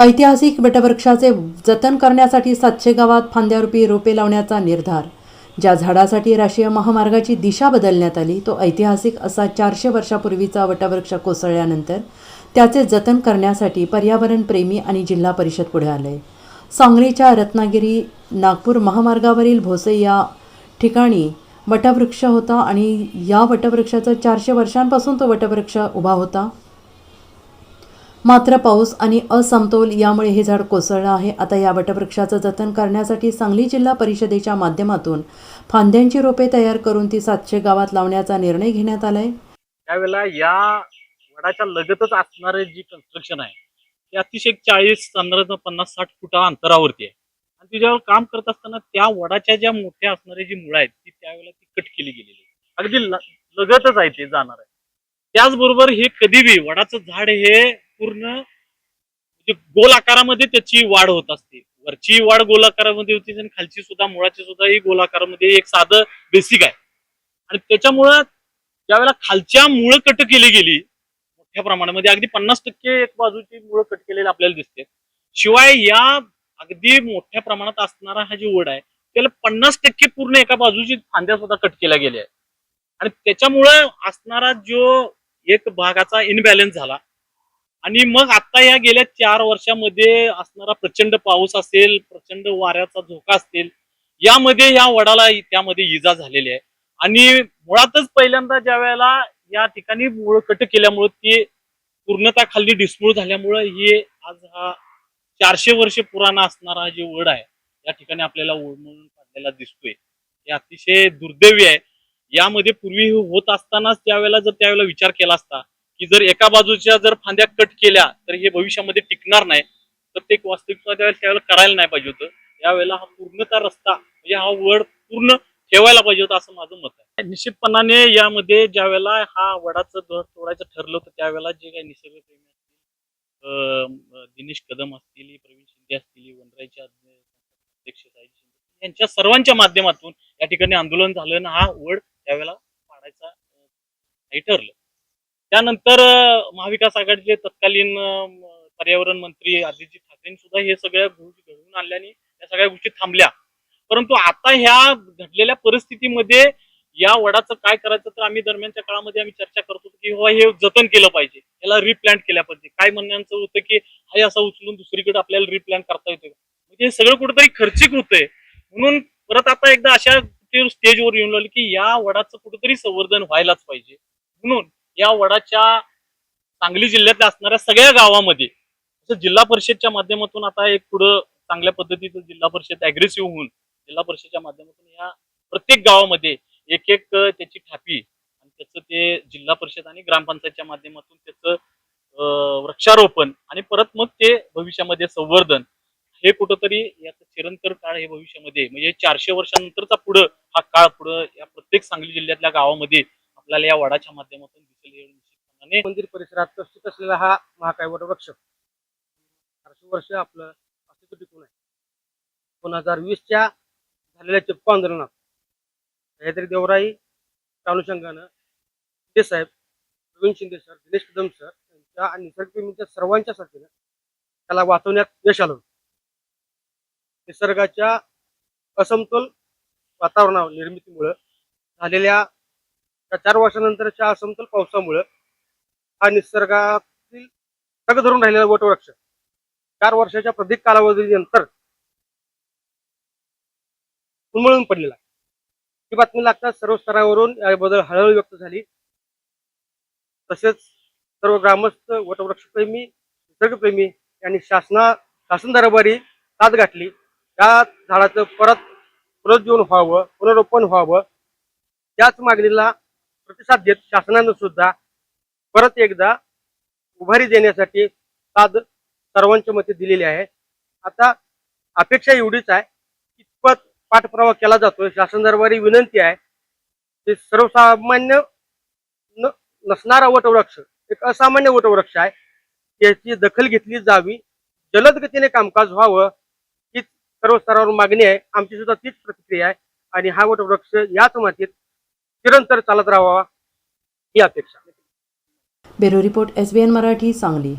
ऐतिहासिक वटवृक्षाचे जतन करण्यासाठी सातशे गावात फांद्यारूपी रोपे लावण्याचा निर्धार. ज्या झाडासाठी राष्ट्रीय महामार्गाची दिशा बदलण्यात आली तो ऐतिहासिक असा चारशे वर्षापूर्वीचा वटवृक्ष कोसळल्यानंतर त्याचे जतन करण्यासाठी पर्यावरणप्रेमी आणि जिल्हा परिषद पुढे आले. सांगलीच्या रत्नागिरी नागपूर महामार्गावरील भोसे या ठिकाणी वटवृक्ष होता आणि या वटवृक्षाचा चारशे वर्षांपासून तो वटवृक्ष उभा होता. मात्र पाऊस आणि असमतोल यामुळे हे झाड कोसळलं आहे. आता या वटवृक्षाचं जतन करण्यासाठी सांगली जिल्हा परिषदेच्या माध्यमातून फांद्यांची रोपे तयार करून ती सातशे गावात लावण्याचा निर्णय घेण्यात आलाय. त्यावेळेला या वडाच्या लगतच असणारे जी कन्स्ट्रक्शन आहे ते अतिशय चाळीस साधारण पन्नास साठ फुटा अंतरावरती आहे. आणि तिच्यावर काम करत असताना त्या वडाच्या ज्या मोठ्या असणारी जी मुळं आहेत ती त्यावेळेला ती कट केली गेलेली अगदी लगतच आहे ते जाणार आहे. त्याचबरोबर हे कधी बी वडाचं झाड हे पूर्ण म्हणजे गोल आकारामध्ये त्याची वाढ होत असते. वरची वाढ गोल आकारामध्ये होती आणि खालची सुद्धा मुळाची सुद्धा ही गोल आकारामध्ये एक साधं बेसिक आहे. आणि त्याच्यामुळं ज्यावेळेला खालच्या मुळं कट केली गेली मोठ्या प्रमाणामध्ये अगदी पन्नास टक्के एक बाजूची मुळं कट केलेली आपल्याला दिसते. शिवाय या अगदी मोठ्या प्रमाणात असणारा हा जी वड आहे त्याला पन्नास टक्के पूर्ण एका बाजूची फांद्या सुद्धा कट केल्या गेल्या आहेत. आणि त्याच्यामुळं असणारा जो एक भागाचा इनबॅलन्स झाला आणि मग आता या गेल्या चार वर्षामध्ये असणारा प्रचंड पाऊस असेल प्रचंड वाऱ्याचा झोका असेल यामध्ये या वडाला त्यामध्ये इजा झालेली आहे. आणि मुळातच पहिल्यांदा ज्या वेळेला या ठिकाणी मुळ कट केल्यामुळे ते पूर्णता खाली डिस्मूळ झाल्यामुळं हे आज हा चारशे वर्ष पुराणा असणारा जे वड आहे या ठिकाणी आपल्याला म्हणून काढलेला दिसतोय. हे अतिशय दुर्दैवी आहे. यामध्ये पूर्वी होत असतानाच त्यावेळेला जर त्यावेळेला विचार केला असता की जर एका बाजूच्या जर फांद्या कट केल्या तर हे भविष्यामध्ये टिकणार नाही. तर ते वास्तविकता त्यावेळेला करायला नाही पाहिजे होतं. यावेळेला हा पूर्णतः रस्ता म्हणजे हा वड पूर्ण ठेवायला पाहिजे होता असं माझं मत आहे. निश्चितपणाने यामध्ये ज्या वेळेला हा वडाचं दर तोडायचं ठरलं होतं त्यावेळेला जे काही निसर्गप्रेमी असतील अं, दिनेश कदम असतील प्रवीण शिंदे असतील वनराईचे अध्यक्ष यांच्या सर्वांच्या माध्यमातून या ठिकाणी आंदोलन झालं आणि हा वड त्यावेळेला पाडायचा नाही ठरलं. त्यानंतर महाविकास आघाडीचे तत्कालीन पर्यावरण मंत्री आदित्य ठाकरे सुद्धा हे सगळ्या गोष्टी घडवून आणल्याने या सगळ्या गोष्टी थांबल्या. परंतु आता ह्या घडलेल्या परिस्थितीमध्ये या वडाचं काय करायचं तर आम्ही दरम्यानच्या काळामध्ये आम्ही चर्चा करत होतो की बाबा हे जतन केलं पाहिजे. याला रिप्लांट केल्या पाहिजे. काय म्हणण्याचं होतं की हा असं उचलून दुसरीकडे आपल्याला रिप्लांट करता येतो म्हणजे हे सगळं कुठेतरी खर्चिक होतंय म्हणून परत आता एकदा अशा स्टेजवर येऊन लागले की या वडाचं कुठेतरी संवर्धन व्हायलाच पाहिजे. म्हणून या वडाच्या सांगली जिल्ह्यातल्या असणाऱ्या सगळ्या गावामध्ये असं जिल्हा परिषदच्या माध्यमातून आता एक पुढं चांगल्या पद्धतीचं जिल्हा परिषद अग्रेसिव्ह होऊन जिल्हा परिषदच्या माध्यमातून या प्रत्येक गावामध्ये एक एक त्याची ठापी आणि त्याचं ते जिल्हा परिषद आणि ग्रामपंचायतच्या माध्यमातून त्याचं वृक्षारोपण आणि परत मग ते भविष्यामध्ये संवर्धन हे कुठंतरी याचं चिरंतर काळ हे भविष्यामध्ये म्हणजे चारशे वर्षानंतरचा पुढं हा काळ पुढं या प्रत्येक सांगली जिल्ह्यातल्या गावामध्ये आपल्याला या वडाच्या माध्यमातून दिसेल हे निश्चितपणाने. मंदिर परिसरात स्थित असलेला हा महाकाय वृक्ष. चारशे वर्ष आपलं अस्तित्व टिकून आहे. दोन हजार वीसच्या झालेल्या चिपको आंदोलनात सह्याद्री देवराई अनुषंगानं शिंदे साहेब प्रवीण शिंदे सर दिनेश कदम सर यांच्या आणि निसर्गप्रेमींच्या सर्वांच्या साथीनं त्याला वाचवण्यात यश आलं निसर्गाच्या असमतोल वातावरणावर निर्मितीमुळं झालेल्या त्या चार वर्षानंतरच्या असमतोल पावसामुळं हा निसर्गातील तग धरून राहिलेला वटवृक्ष चार वर्षाच्या प्रदीक कालावधीनंतर उन्मळून पडलेला ही बातमी लागताच सर्व स्तरावरून याबद्दल हळहळ व्यक्त झाली. तसेच सर्व ग्रामस्थ वटवृक्षप्रेमी निसर्गप्रेमी यांनी शासना शासन दरबारी साथ गाठली. या झाडाचं परत पुनरुज्जीवन व्हावं पुनरोपण व्हावं त्याच मागणीला प्रतिसाद देत शासनानं सुद्धा परत एकदा उभारी देण्यासाठी साध सर्वांच्या मते दिलेली आहे. आता अपेक्षा एवढीच आहे कितपत पाठपुरावा केला जातोय. शासन दरबारी विनंती आहे ते सर्वसामान्य नसणारा वटवृक्ष एक असामान्य वटवृक्ष आहे त्याची दखल घेतली जावी. जलद गतीने कामकाज व्हावं हीच सर्व स्तरावर मागणी आहे. आमची सुद्धा तीच प्रतिक्रिया आहे. आणि हा वटवृक्ष याच मातीत निरंतर चालत राहावा ही अपेक्षा. Bureau report S B N Marathi Sangli.